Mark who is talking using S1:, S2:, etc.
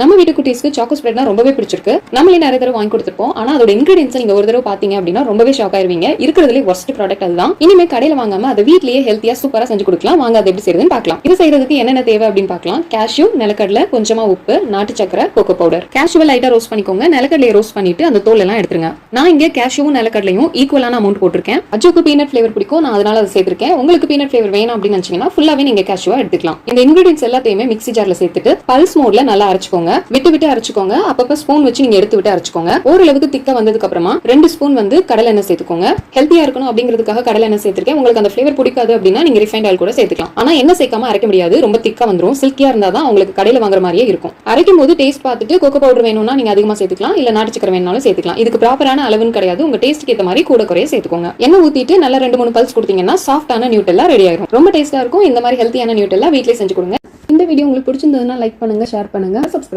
S1: நம்ம வீட்டு குட்டீஸ்க்கு சாக்கோ ஸ்ப்ரெட்னா ரொம்பவே பிடிச்சிருக்கு. நம்மளே நிறைய தடவை வாங்கி கொடுத்துருப்போம். ஆனா அதோட இன்கிரீடியன்ஸ் நீங்க ஒரு தடவை பாத்தீங்க அப்படின்னா ரொம்பவே ஷாக் ஆயிருவீங்க. இருக்கிறதுலே ஒர்ஸ்ட் ப்ராடக்ட் அதுதான். இனிமே கடையில வாங்காம அதை வீட்லயே ஹெல்த்தியா சூப்பரா செஞ்சு கொடுக்கலாம். வாங்க அதை எப்படி செய்யுதுன்னு பார்க்கலாம். இது செய்யறதுக்கு என்னென்ன தேவை அப்படின்னு பார்க்கலாம். கேஷ்யூ நிலக்கடலை கொஞ்சமா உப்பு நாட்டு சக்கரை கோகோ பவுடர் கேஷ்யூவை லைட்டா ரோஸ்ட் பண்ணிக்கோங்க. நிலக்கடலையை ரோஸ்ட் பண்ணிட்டு அந்த தோல் எல்லாம் எடுத்துருங்க. நான் இங்க கேஷ்யூவும் நிலக்கடலையும் ஈக்குவலான அமௌண்ட் போட்டிருக்கேன். அஜுக்கு பீனட் ஃபிளேவர் பிடிக்கும். நான் அதனால அதை சேர்த்திருக்கேன். உங்களுக்கு பீனட் ஃபிளேவர் வேணும் அப்படின்னு நினைச்சீங்கன்னா ஃபுல்லாவே நீங்க கேஷ்யூவா எடுத்துக்கலாம். இந்த இன்கிரீடியன்ஸ் எல்லாத்தையுமே மிக்ஸி ஜார்ல சேர்த்துட்டு பல்ஸ் மோட்ல நல்லா அரைச்சுக்கோங்க. விட்டு விட்டு அரைச்சுக்கோங்க. அப்பப்ப ஸ்பூன் வச்சு நீங்க எடுத்து விட்டு அரைச்சுக்கோங்க. ஓரளவுக்கு திக்கா வந்ததுக்கு அப்புறமா ரெண்டு ஸ்பூன் வந்து கடலை எண்ணெய் சேர்த்துக்கோங்க. ஹெல்த்தியா இருக்கணும் அப்படிங்கிறதுக்காக கடலை எண்ணெய் சேர்த்திருக்கேன். உங்களுக்கு அந்த ஃபிளேவர் பிடிக்காது அப்படின்னா நீங்க ரிஃபைண்ட் ஆயில் கூட சேர்த்துக்கலாம். ஆனா என்ன சேர்க்காம அரைக்க முடியாது. ரொம்ப திக்கா வந்துடும் சில்கியா இருந்தா தான் உங்களுக்கு கடையில வாங்குற மாதிரியே இருக்கும். அரைக்கும் போது டேஸ்ட் பார்த்துட்டு கோகோ பவுடர் வேணும்னா நீங்க அதிகமா சேர்த்துக்கலாம். இல்ல நாட்டு சக்கரை வேணும்னாலும் சேர்த்துக்கலாம். இதுக்கு ப்ராப்பரான அளவுன்னு கிடையாது. உங்க டேஸ்ட்டுக்கு ஏத்த மாதிரி கூட குறைய சேர்த்துக்கோங்க. எண்ணெய் ஊத்திட்டு நல்லா ரெண்டு மூணு பல்ஸ் கொடுத்தீங்கன்னா சாஃப்டான நியூட்டெல்லா ரெடி ஆயிரும். ரொம்ப டேஸ்டா இருக்கும். இந்த மாதிரி ஹெல்த்தியான நியூட்டெல்லாம் வீட்லயே செஞ்சு கொடுங்க. இந்த வீடியோ உங்களுக்கு பிடிச்சிருந்ததுன்னா லைக் பண்ணுங்க ஷேர் பண்ணுங்க. சப்ஸ்கிரைப்